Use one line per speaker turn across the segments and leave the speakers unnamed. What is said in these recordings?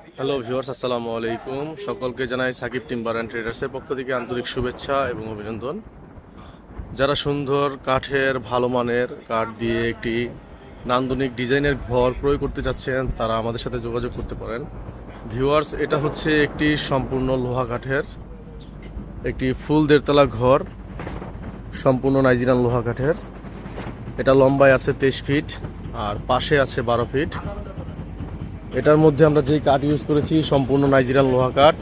Hello viewers আসসালামু আলাইকুম সকলকে জানাই সাকিব টিম্বার অ্যান্ড ট্রেডার্সের পক্ষ থেকে আন্তরিক শুভেচ্ছা এবং অভিনন্দন। যারা সুন্দর কাঠের, ভালো মানের কাঠ দিয়ে একটি নান্দনিক ডিজাইনের ঘর ক্রয় করতে চাচ্ছেন, তারা আমাদের সাথে যোগাযোগ করতে পারেন। ভিউয়ার্স এটা হচ্ছে একটি সম্পূর্ণ লোহা কাঠের, একটি ফুল দেড়তলা ঘর, সম্পূর্ণ নাইজেরিয়ান লোহা কাঠের। এটা লম্বায় আছে তেইশ ফিট, আর পাশে আছে বারো ফিট। এটার মধ্যে আমরা যেই কাঠ ইউজ করেছি সম্পূর্ণ নাইজেরিয়ান লোহা কাঠ।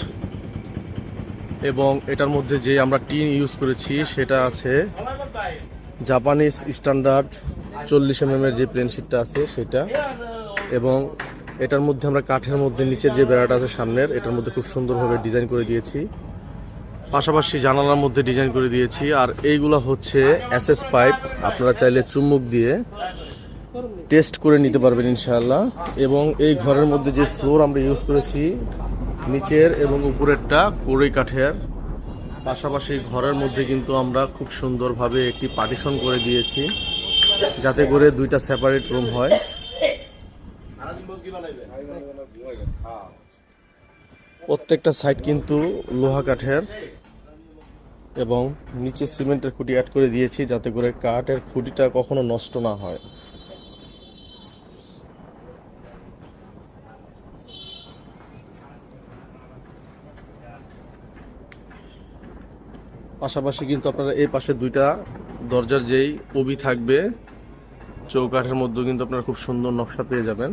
এবং এটার মধ্যে যে আমরা টিন ইউজ করেছি সেটা আছে জাপানিজ স্ট্যান্ডার্ড চল্লিশ এম এর যে প্লেন শিটটা আছে সেটা। এবং এটার মধ্যে আমরা কাঠের মধ্যে নিচের যে বেড়াটা আছে সামনের, এটার মধ্যে খুব সুন্দরভাবে ডিজাইন করে দিয়েছি। পাশাপাশি জানালার মধ্যে ডিজাইন করে দিয়েছি। আর এইগুলো হচ্ছে এসএস পাইপ আপনারা চাইলে চুম্বক দিয়ে টেস্ট করে নিতে পারবেন ইনশাআল্লাহ। এবং এই ঘরের মধ্যে যে ফ্লোর আমরা ইউজ করেছি, নিচের এবং উপরেরটা কোড়ই কাঠের। পাশাপাশি ঘরের মধ্যে কিন্তু আমরা খুব সুন্দরভাবে একটি পার্টিশন করে দিয়েছি, যাতে করে দুইটা সেপারেট রুম হয়। প্রত্যেকটা সাইড কিন্তু লোহা কাঠের এবং নিচে সিমেন্টের খুঁটি অ্যাড করে দিয়েছি, যাতে করে কাঠের খুঁটিটা কখনো নষ্ট না হয়। পাশাপাশি কিন্তু আপনারা এই পাশে দুইটা দরজার যেই কবি থাকবে, চৌকাঠের মধ্যেও কিন্তু আপনারা খুব সুন্দর নকশা পেয়ে যাবেন।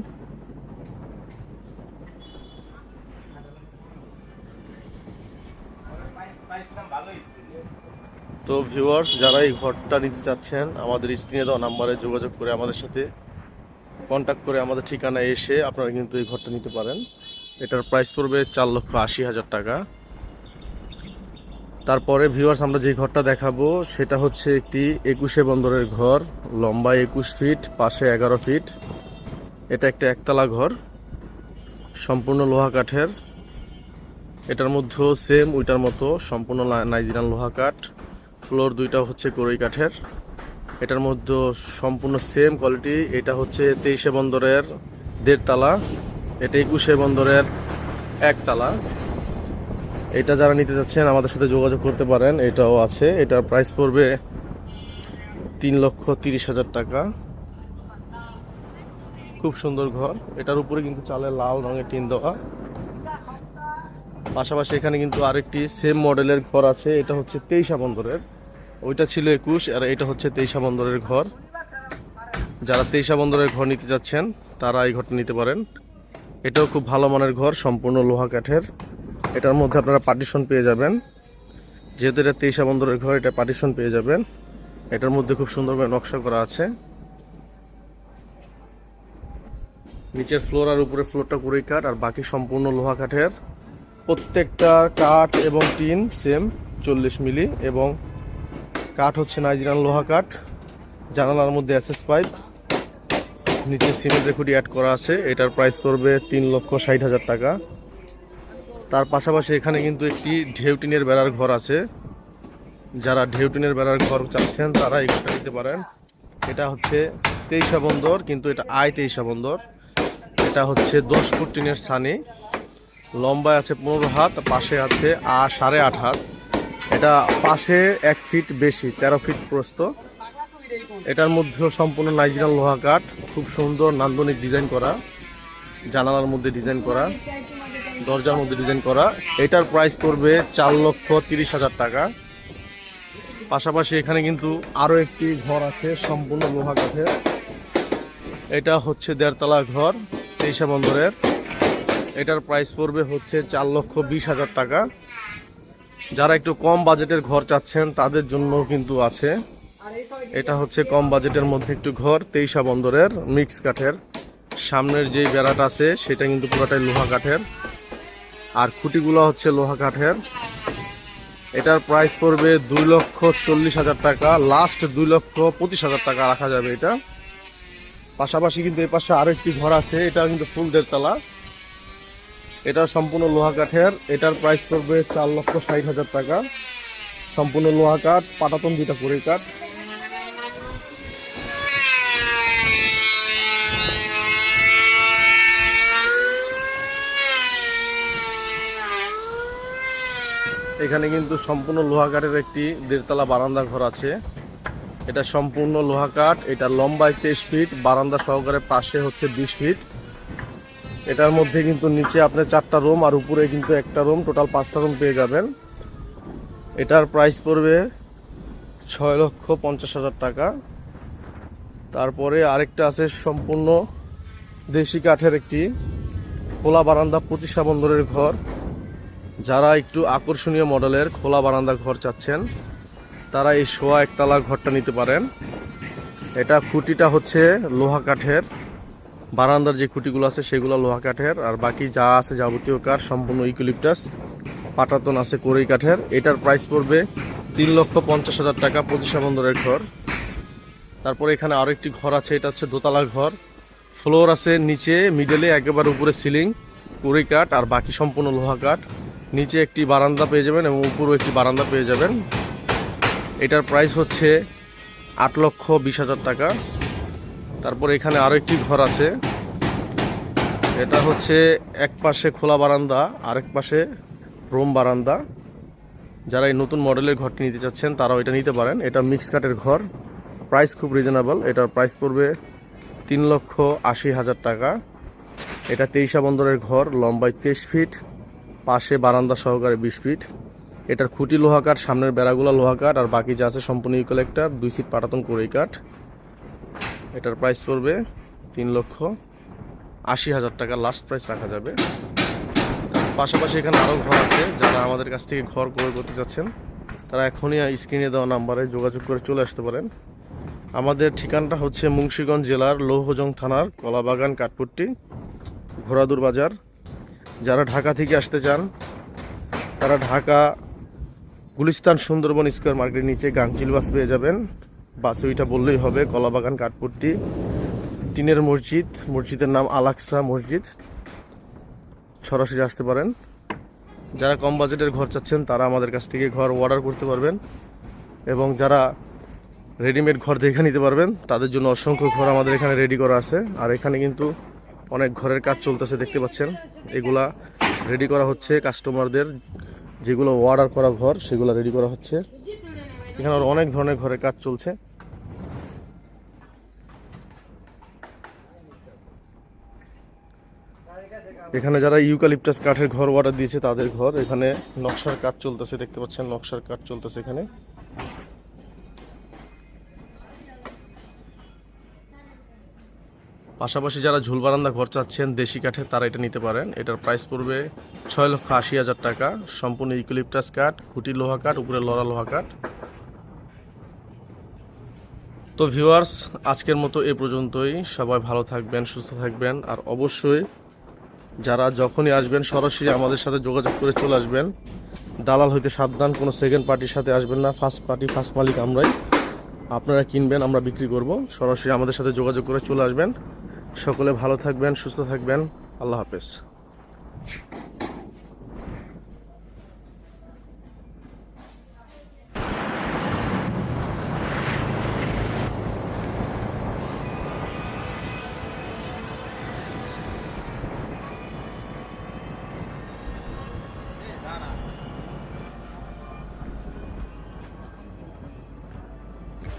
তো ভিউয়ার্স যারা এই ঘরটা নিতে চাচ্ছেন, আমাদের স্ক্রিনে দেওয়া নাম্বারে যোগাযোগ করে আমাদের সাথে কন্ট্যাক্ট করে আমাদের ঠিকানায় এসে আপনারা কিন্তু এই ঘরটা নিতে পারেন। এটার প্রাইস পড়বে চার লক্ষ আশি হাজার টাকা। তারপরে ভিউয়ার্স আমরা যে ঘরটা দেখাবো, সেটা হচ্ছে একটি একুশে বন্দরের ঘর। লম্বা একুশ ফিট, পাশে এগারো ফিট। এটা একটা একতলা ঘর, সম্পূর্ণ লোহা কাঠের। এটার মধ্যেও সেম ওইটার মতো, সম্পূর্ণ লা- নাইজেরিয়ান লোহা কাঠ। ফ্লোর দুইটা হচ্ছে কোরই কাঠের। এটার মধ্যে সম্পূর্ণ সেম কোয়ালিটি এটা হচ্ছে তেইশে বন্দরের দেড়তলা। এটা একুশে বন্দরের একতলা। এটা যারা নিতে যাচ্ছেন, আমাদের সাথে যোগাযোগ করতে পারেন, এটাও আছে। এটার প্রাইস পড়বে তিন লক্ষ তিরিশ হাজার টাকা। খুব সুন্দর ঘর। এটার উপরে কিন্তু চালের লাল রঙের টিন দেওয়া। পাশাপাশি এখানে কিন্তু আরেকটি সেম মডেলের ঘর আছে। এটা হচ্ছে তেইশা বন্দরের। ওইটা ছিল একুশ, আর এটা হচ্ছে তেইশা বন্দরের ঘর। যারা তেইশা বন্দরের ঘর নিতে যাচ্ছেন, তারা এই ঘরটা নিতে পারেন। এটাও খুব ভালো মানের ঘর, সম্পূর্ণ লোহা কাঠের। এটার মধ্যে আপনারা পার্টিশন পেয়ে যাবেন। যেহেতু এটা তেইশা বন্দরের ঘর, এটা পার্টিশন পেয়ে যাবেন। এটার মধ্যে খুব সুন্দরভাবে নকশা করা আছে। নিচের ফ্লোর আর উপরের ফ্লোরটা কুড়ি কাঠ, আর বাকি সম্পূর্ণ লোহা কাঠের। প্রত্যেকটা কাঠ এবং টিন সেম চল্লিশ মিলি, এবং কাঠ হচ্ছে নাইজেরিয়ান লোহা কাঠ। জানালার মধ্যে অ্যাসেস পাইপ নিচে সিমেন্টের খুঁটি অ্যাড করা আছে। এটার প্রাইস পড়বে তিন লক্ষ ষাট হাজার টাকা। তার পাশাপাশি এখানে কিন্তু একটি ঢেউটিনের বেড়ার ঘর আছে। যারা ঢেউটিনের বেড়ার ঘর চাচ্ছেন, তারা ঘরটা নিতে পারেন। এটা হচ্ছে তেইশা বন্দর, কিন্তু এটা আয় তেইশা বন্দর। এটা হচ্ছে দশ ফুট টিনের সানি লম্বায় আছে পনেরো হাত, পাশে আছে আ সাড়ে আট হাত। এটা পাশে এক ফিট বেশি, তেরো ফিট প্রস্ত এটার মধ্যেও সম্পূর্ণ নাইজেরিয়ান লোহা কাঠ, খুব সুন্দর নান্দনিক ডিজাইন করা, জানালার মধ্যে ডিজাইন করা। দরজার মধ্যে ডিজাইন করা। এটার প্রাইস পড়বে চার লক্ষ তিরিশ হাজার টাকা। পাশাপাশি এখানে কিন্তু আরও একটি ঘর আছে, সম্পূর্ণ লোহা কাঠের। এটা হচ্ছে দেড়তলা ঘর, তেইশা বন্দরের। এটার প্রাইস পড়বে হচ্ছে চার লক্ষ বিশ হাজার টাকা। যারা একটু কম বাজেটের ঘর চাচ্ছেন, তাদের জন্য কিন্তু আছে। এটা হচ্ছে কম বাজেটের মধ্যে একটু ঘর, তেইশা বন্দরের মিক্স কাঠের। সামনের যে বেড়াটা আছে, সেটা কিন্তু পুরোটাই লোহা কাঠের। আর খুঁটিগুলো হচ্ছে লোহা কাঠের। এটার প্রাইস পড়বে দুই লক্ষ চল্লিশ হাজার টাকা। লাস্ট দুই লক্ষ পঁচিশ হাজার টাকা রাখা যাবে এটা। পাশাপাশি কিন্তু এই পাশে আরও একটি ঘর আছে, এটা কিন্তু ফুল দেড়তলা এটা সম্পূর্ণ লোহা কাঠের, এটার প্রাইস পড়বে চার লক্ষ ষাট হাজার টাকা। সম্পূর্ণ লোহা কাঠ, পাটাতন দুইটা পরে কাঠ। এখানে কিন্তু সম্পূর্ণ লোহা কাঠের একটি দেড়তলা বারান্দা ঘর আছে। এটা সম্পূর্ণ লোহা কাঠ এটা লম্বায় তেইশ ফিট, বারান্দা সহকারে পাশে হচ্ছে বিশ ফিট। এটার মধ্যে কিন্তু নিচে আপনি চারটা রুম আর উপরে কিন্তু একটা রুম, টোটাল পাঁচটা রুম পেয়ে যাবেন। এটার প্রাইস পড়বে ছয় লক্ষ পঞ্চাশ হাজার টাকা। তারপরে আরেকটা আছে সম্পূর্ণ দেশি কাঠের একটি খোলা বারান্দা পঁচিশা বন্দরের ঘর। যারা একটু আকর্ষণীয় মডেলের খোলা বারান্দা ঘর চাচ্ছেন, তারা এই শোয়া একতলা ঘরটা নিতে পারেন। এটা খুঁটিটা হচ্ছে লোহা কাঠের। বারান্দার যে খুঁটিগুলো আছে, সেগুলো লোহা কাঠের। আর বাকি যা আছে যাবতীয় কাঠ, সম্পূর্ণ ইকুলিপটাস পাটাতন আছে কোরই কাঠের। এটার প্রাইস পড়বে তিন লক্ষ পঞ্চাশ হাজার টাকা, পঁচিশা বন্দরের ঘর। তারপরে এখানে আরও একটি ঘর আছে, এটা হচ্ছে দোতলা ঘর। ফ্লোর আছে নিচে, মিডলে একেবারে উপরে সিলিং কুড়ি কাঠ আর বাকি সম্পূর্ণ লোহা কাঠ। নিচে একটি বারান্দা পেয়ে যাবেন এবং উপরেও একটি বারান্দা পেয়ে যাবেন। এটার প্রাইস হচ্ছে আট লক্ষ বিশ হাজার টাকা। তারপর এখানে আরও একটি ঘর আছে। এটা হচ্ছে এক পাশে খোলা বারান্দা, আরেক পাশে রুম বারান্দা। যারা এই নতুন মডেলের ঘরটি নিতে চাচ্ছেন, তারাও এটা নিতে পারেন। এটা মিক্স কাটের ঘর। প্রাইস খুব রিজনেবল এটার প্রাইস পড়বে তিন লক্ষ আশি হাজার টাকা। এটা তেইশা বন্দরের ঘর, লম্বায় তেইশ ফিট পাশে বারান্দা সহকারে বিশ ফিট। এটার খুঁটি লোহা কাঠ সামনের বেড়াগুলা লোহা কাঠ আর বাকি যা আছে সম্পূর্ণ ইকোলেক্টার দুই সিট পাটাতন করেই কাঠ। এটার প্রাইস পড়বে তিন লক্ষ আশি হাজার টাকা। লাস্ট প্রাইস রাখা যাবে। পাশাপাশি এখানে আরও ঘর আছে, যারা আমাদের কাছ থেকে ঘর ক্রয় করতে চাচ্ছেন, তারা এখনই স্ক্রিনে দেওয়া নাম্বারে যোগাযোগ করে চলে আসতে পারেন। আমাদের ঠিকানাটা হচ্ছে মুন্সিগঞ্জ জেলার লৌহজং থানার কলাবাগান, কাঠপুট্টি, ঘোড়াদুর বাজার। যারা ঢাকা থেকে আসতে চান, তারা ঢাকা গুলিস্তান সুন্দরবন স্কোয়ার মার্কেটের নিচে গাংচিল বাস পেয়ে যাবেন। বাসে ওইটা বললেই হবে, কলাবাগান কাঠপুট্টি, টিনের মসজিদ, মসজিদের নাম আলাক্সা মসজিদ। সরাসরি আসতে পারেন। যারা কম বাজেটের ঘর চাচ্ছেন, তারা আমাদের কাছ থেকে ঘর অর্ডার করতে পারবেন এবং যারা রেডিমেড ঘর দেখে নিতে পারবেন, তাদের জন্য অসংখ্য ঘর আমাদের এখানে রেডি করা আছে। আর এখানে কিন্তু অনেক ঘরের কাজ চলতেছে, দেখতে পাচ্ছেন। এগুলা রেডি করা হচ্ছে কাস্টমারদের যেগুলো অর্ডার করা ঘর, সেগুলো রেডি করা হচ্ছে। এখানে অনেক ধরনের ঘরের কাজ চলছে। এখানে যারা ইউকালিপটাস কাঠের ঘর অর্ডার দিয়েছে, তাদের ঘর। এখানে নকশার কাজ চলতেছে, দেখতে পাচ্ছেন নকশার কাজ চলতেছে এখানে। পাশাপাশি যারা ঝুল বারান্দা ঘর চাচ্ছেন দেশি কাঠে তারা এটা নিতে পারেন। এটার প্রাইস পড়বে ছয় লক্ষ আশি হাজার টাকা। সম্পূর্ণ ইকুলিপটাস কাঠ খুঁটি লোহা কাঠ, উপরে লড়া লোহা কাঠ। তো ভিউয়ার্স আজকের মতো এ পর্যন্তই। সবাই ভালো থাকবেন, সুস্থ থাকবেন। আর অবশ্যই যারা যখনই আসবেন, সরাসরি আমাদের সাথে যোগাযোগ করে চলে আসবেন। দালাল হইতে সাবধান, কোনো সেকেন্ড পার্টির সাথে আসবেন না। ফার্স্ট পার্টি ফার্স্ট মালিক আমরাই। আপনারা কিনবেন, আমরা বিক্রি করব। সরাসরি আমাদের সাথে যোগাযোগ করে চলে আসবেন। সকলে ভালো থাকবেন, সুস্থ থাকবেন। আল্লাহ হাফেজ।